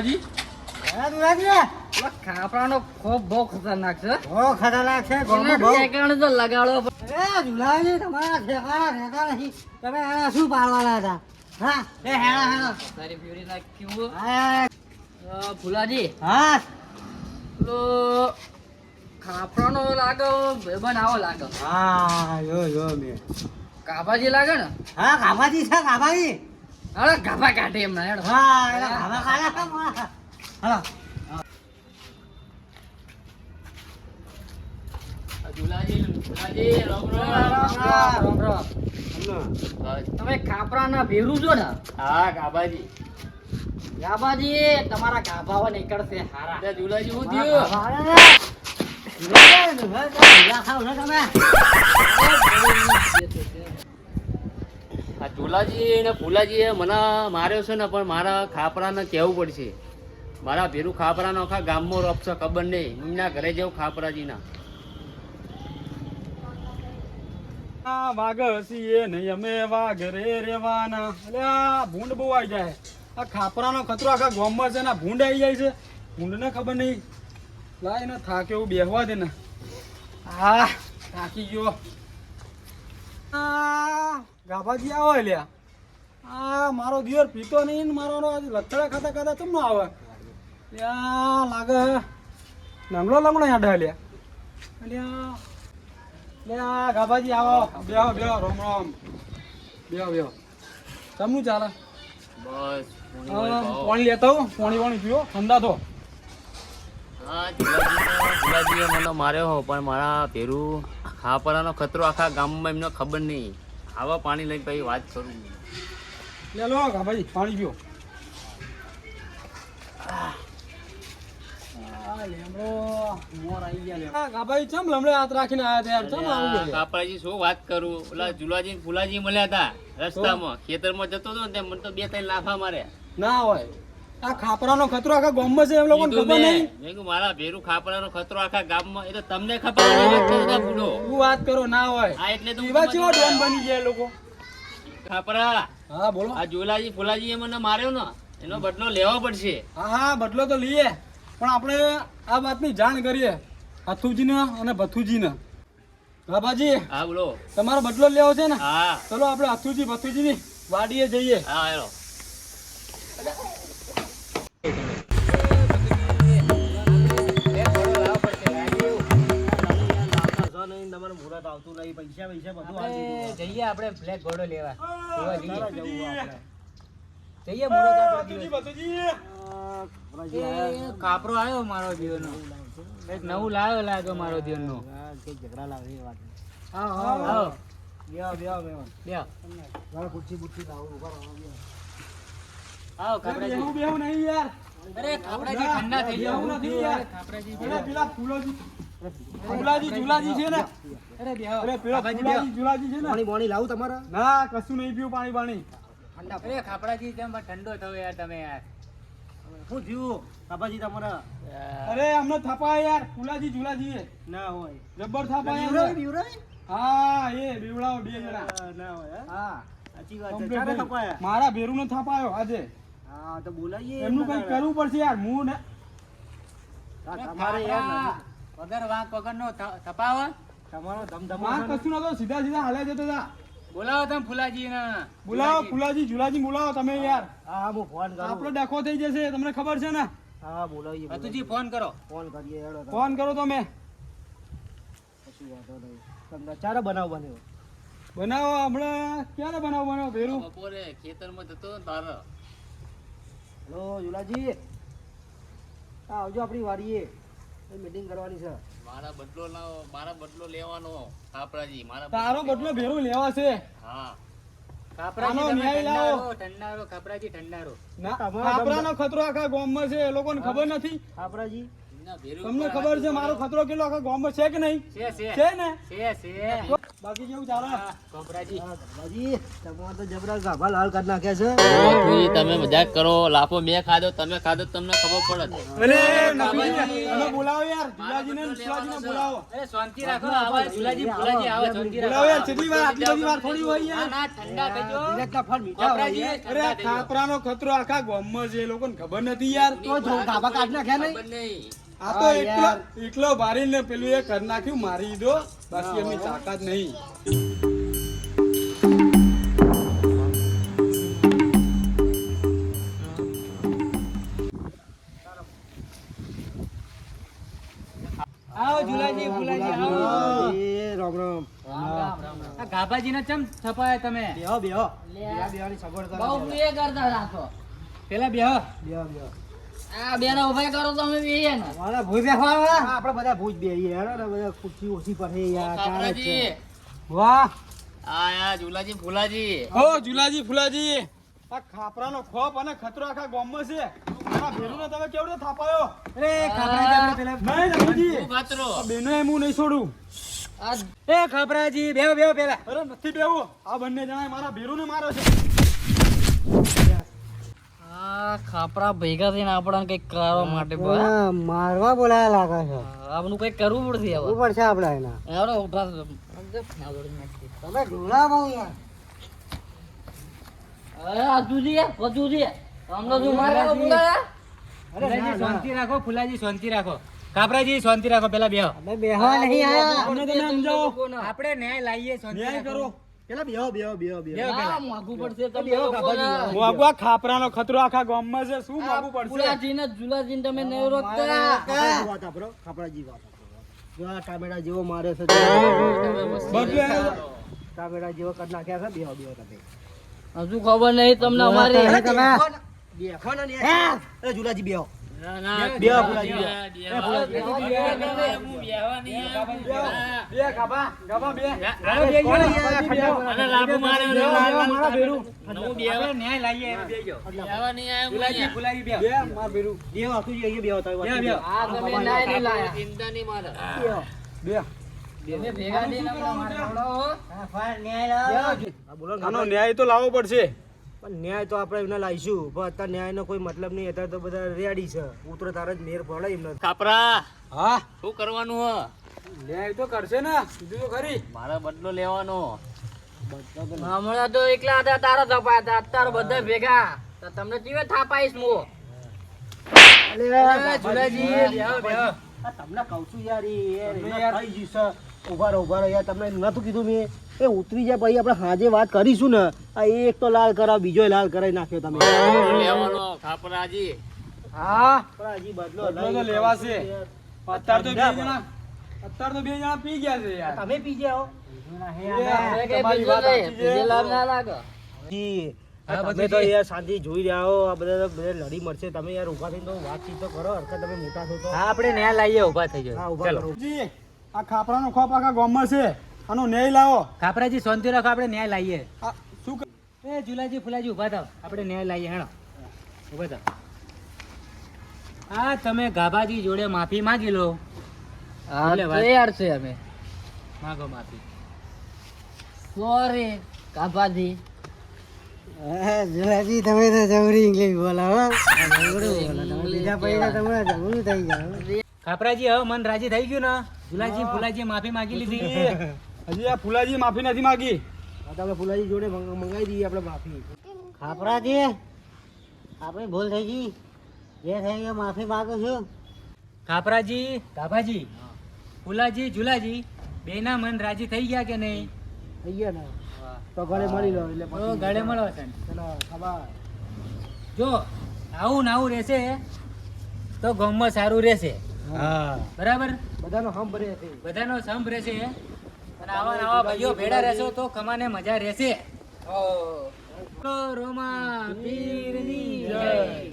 દુરાજી. ખાપરાનો ખોફ બહુ ખતરનાક છે બહુ ખતરનાક છે એના. તો લગાડવો પડે. તમારા ઠેકાણા રહેતા નથી. તમે આના શું પાડવાના હતા? હા, એ હેણા હેણા તારી નાખ્યું હા. પેલો ખાપરાનો લાગે ભાઈબંધ આવો લાગે હા, જો, જો મે કાભાજી લાગે ને હા, કાબાજી છે, ગાભાજી. અરે ગાભા કાઢે એમ ના હેડો હા, ગાભા કાઢ્યા હાલો. તમે ભેરું છો ને હા કાબાજી ગાભાજી તમારા ગાભાવા નીકળશે હારા જુલાજી હું ઝુલાજી ને ફુલાજી મને માર્યો છે ને, પણ મારા ખાપરાને કહેવું પડશે. મારા ભેરું ખાપરાનો આખા ગામમાં રોપ છે, ખબર નહીં. એમના ઘરે જેવું ખાપરાજીના. વાઘ હસીએ નહીં, અમે વાઘ રે રેવાના એટલે આ ભૂંડ બહુ આવી જાય. આ ખાપરાનો ખતરો આખા ગામમાં છે ને ભૂંડ આવી જાય છે. ભૂંડને ખબર નહીં. લાય ને થાકે એવું બેહવા દે ને. થાકી ગયો. આ ગાભાજી આવો લ્યા. આ મારો દિયર પીતો નહીં ને મારો આજે લથડા ખાતા ખાતા ન આવે? લ્યા લાગે લંગડો લંગડો યાદ લ્યા લ્યા લે આ ગાભાજી આવો. બેહો બેહો રોમ રોમ. બેહો બેહો. તમનું ચાલે? બસ પાણી લેતા હું પાણી પાણી પીવો ઠંડા તો હા મને માર્યો હો પણ મારા ભેરું ખાપરાનો ખતરો આખા ગામમાં એમને ખબર નહીં. આવા પાણી લઈને પછી વાત કરું. લે લો ગાભાજી પાણી પીઓ. રસ્તામાં. ખેતરમાં જતો હતો ને મને તો બે ત્રણ લાફા મારે ના હોય. આ ખાપરાનો ખતરો આખા ગામમાં છે એમ લોકોને ખબર નહીં. મેં કીધું મારા ભેરું ખાપરાનો ખતરો આખા ગામમાં. એ તો તમને ખબર નહીં ભૂલો. શું વાત કરો ના હોય. આ એટલે તો હું એવા તમને ડોન બની ગયા લોકો? ખાપરા. હા બોલો. આ જોલાજી ફુલાજી મને માર્યો ને એનો બદલો લેવો પડશે. હા હા બદલો તો લઈએ. પણ આપણે આ વાતની જાણ કરીએ હથુજીને અને ભથુજીને. બાબાજી હા બોલો. તમારો બદલો લેવો છે ને? હા. ચલો આપણે હથુજી ભથુજીની વાડીએ જઈએ. હા હેલો. આપણે જઈએ આપણે બ્લેક ઘોડો લેવા જોવા જઈએ જઈએ મુરત આપણે ભથુજી ભથુજી એ કાપરો આવ્યો મારો જીવનનો એક નવું લાવ્યો લાગ્યો મારો જીવનનો હા હા આવો લ્યો. આવો કાપરાજી હું બેહું નહીં યાર. અરે કાપરાજી ઠંડા થઈ ગયા. હું નથી યાર. કાપરાજી પેલા પેલા ફૂલોજી ફૂલાજી ઝુલાજી છે ને? અરે બેહો. અરે પેલા ફૂલાજી ઝુલાજી છે ને? ના કશું નહીં પીવું પાણી પાણી. અરે ખાપરાજી કેમ ઠંડો થયો યાર તમે યાર. અરે અમને થપાય યાર. ફૂલાજી ઝુલાજી એ. જબ્બર યાર અમને. હા એ બેવડાવો બે જણા. હા. સાચી વાત છે. મારા ભેરુ ને થપાયો આજે. એમનું કઈ કરવું પડશે યાર હું ને ખાપરા વગર વાંક વગર નો થપાવો માર કશું નતો સીધા સીધા હાલ્યા જતો હતા બોલાવો તમે ફુલાજી ને બોલાવો ફૂલાજી. ઝુલાજી બોલાવો તમે યાર. આપણો ડખો થઈ જશે તમને ખબર છે ને? ભતુજી ફોન કરો. ફોન કરો તમે. બનાવો હમણાં ક્યારે બનાવો બનાવો ભેરું? બપોરે ખેતરમાં જતો હતો ને જુલાજી આવજો આપણી વાડીએ. મીટિંગ કરવાની છે. મારા બદલો લાવો મારા બદલો લેવાનો. કાપરાજી મારા તારો બદલો ભેરું લેવા છે હા તમે ન્યાય લાવો. ઠંડારો ઠંડારો ઠંડારો. ના ખતરો આખા ગામમાં છે એ લોકોને ખબર નથી. ભેરું તમને ખબર છે મારો ખતરો કેટલો આખા ગામ છે કે નહીં? છે છે. છે ને? છે છે. બાકી કેવું ચાલે. કોપરાજી. બાજી તમારે તો જબરા ગાભા લાલ કરી નાખ્યા છે. બાપુજી, તમે મજાક કરો. લાફો મેં ખાધો તમે ખાધો તમને ખબર પડે. તમે બોલાવો યાર જુલાજીને ને બોલાવો. અરે શાંતિ રાખો આવા ઝુલાજી ફુલાજી આવો શાંતિ બોલાવો યાર રાખો વાર આટલી બધી વાર થોડી હોય યાર. ના ઠંડા થજો ધીરજના ફળ મીઠા હોય કોપરાજી યાર. અરે આ ઠંડા ખતરો આખા ગામમાં છે લોકોને ખબર નથી યાર. તો જો ગાભા કાઢી નાખ્યા નહીં. આ તો એકલો એકલો ભારીને પેલું એ કર નાખ્યું મારી દો. બાકી એમની તાકાત નહીં. આવો ઝુલાજી ફુલાજી આવો. એ રામ રામ. આ ગાભાજીને ચમ છપાયા તમે? બેહો બેહો. બેહો બેહોની સગવડ કરો બહુ પ્રિય કરતા રાખો. પેલા બેહો. બેહો બેહો. આ બેનો ઊભા કરો તો અમે બેહીએ ને મારા ભૂઈ બેહવા આપણે બધા ભૂજ બેહીએ હેડો ને બધા ખુરશી ઓછી યાર કાપરાજી, વાહ. આ યા ઝુલાજી ફુલાજી. હો જુલાજી ફુલાજી. આ ખાપરાનો ખોપ અને ખતરો આખા ગામમાં છે. મારા ભેરુને તમે કેવડો થાપાયો? અરે ખાપરાજી આપણે પેલા નહીં નકુજી ખાતરો? બેનો એમ હું નહીં છોડું. આ એ ખાપરાજી બે બેહો પેલા. અરે નથી બેવું આ બંને જણાએ મારા ભેરુને મારો છે. ખાપરા ભેગા થઈને આપણને કંઈક કરવા માટે મારવા બોલાયા લાગે છે. આપનું કંઈક કરવું પડશે હવે. ઉપર છે આપણે એના. હેડો ઊભા. તમે ઢોલા બહુ યાર. અરે આજુજી પજુજી અમને શું મારે બોલાયા. ફુલાજી શાંતિ રાખો ફુલાજી શાંતિ રાખો. કાપરાજી શાંતિ રાખો પેલા બેહો. અમે નહીં આયા આપણે ન્યાય લાવીએ શાંતિ કરો. પેલા બેહો બેહો બેહો બેહો. બેહો આ પેલા. મોંઘું પડશે તમે બેહો લોકોને. ગાભાજી, હું આગુ આ ખાપરાનો ખતરો આખા ગામમાં છે. શું આ પડશે? ફુલાજીને ઝુલાજીને તમે નહીં રોકતા વાત આપરો વાત. જો આ ટામેટા જેવો મારે છે બદલે ટામેટા જેવો કરી નાખ્યા છે. બેહો બેહો તમે. હજુ ખબર નહીં તમને અમારી. ને જુલાજી બેહો. ન્યાય તો લાવવો પડશે. પણ ન્યાય તો આપણે એમને લાવીશું. પણ અત્યારે ન્યાયનો કોઈ મતલબ નહીં. અત્યારે તો બધા રેડી છે. ઉતરો તારે જ મેર પડે એમને. કાપરા હા? શું કરવાનું હ? ન્યાય તો કરશે ને. કીધું તો ખરી. મારે બદલો લેવાનો. હમણાં તો એકલા હતા તારા થપાયા હતા. અત્યારે બધા ભેગા. તો તમને કેવે થાપાઈશ મો અલે, જુલાજી બેહો બેહો આ તમને કહું છું યાર એ થઈ જશે ઊભા રહો ઊભા રહો. યાર તમને નહોતું કીધું મેં. એ ઉતરી જાય પછી આપણે સાંજે વાત કરીશું ને. આ એક તો લાલ કરાવ બીજો લાલ કરાવી નાખ્યો તમે. ખાપરાજી. હા? પણ બદલો બદલો લેવાશે. શકીએ. તો બે જણા અત્યારે તો બે જણા પી ગયા છે યાર. તમે પી જાઓ હવે કઈ તમારી બીજું વાત નહીં સાચી છે. બીજે લાભ ના લાગે. જી તમે તો યાર શાંતિ જોઈ રહ્યા હો. આ બધા બધા લડી મળશે તમે યાર ઊભા થઈને તો વાતચીત તો કરો હરકત તમે મોટા થો તો. હા આપણે ન્યાય લાવીએ ઊભા થઈ હા જાઓ ઊભા કરો. જી. આ ખાપરાનો ખોપ આખા ગામમાં છે. આનો ન્યાય લાવો. ખાપરાજી શાંતિ રાખો આપણે ન્યાય લાવીએ. શું એ જુલાજી ફુલાજી ઊભા થાવ આપણે ન્યાય લાવીએ હેણો. ઊભા થાવ આ તમે ગાભાજી જોડે માફી માંગી લો. તૈયાર છે અમે. માગો માફી. સોરી ગાભાજી. હા, જુલાજી તમે તો જબરી ઇંગ્લિશ બોલો હો. જબરું બોલો તમે બીજા પૈસા તમને જબરું થઈ ગયા ખાપરાજી હવે મન રાજી થઈ ગયું ને? જુલાજી ફુલાજી માફી માંગી લીધી. હજી આ ફુલાજી માફી નથી માંગી. આપણે ફુલાજી જોડે મંગાવી દઈએ આપણે માફી. ખાપરાજી આપણે ભૂલ થઈ ગઈ. જે થઈ ગયો માફી માંગુ છું. ખાપરાજી ગાભાજી ફુલાજી જુલાજી બેના મન રાજી થઈ ગયા કે નહીં? થઈ ગયા ને. તો ઘરે મળી લો એટલે ઘરે મળો છે ચલો ખબર. જો આવું ને આવું રહેશે તો ગામમાં સારું રહેશે. હા. બરાબર? બધાનો હમ ભરે છે. બધાનો સંભ રહેશે અને આવા નવા ભાઈઓ ભેડા રહેશો તો કમાને મજા રહેશે. રોમા પીરની જય.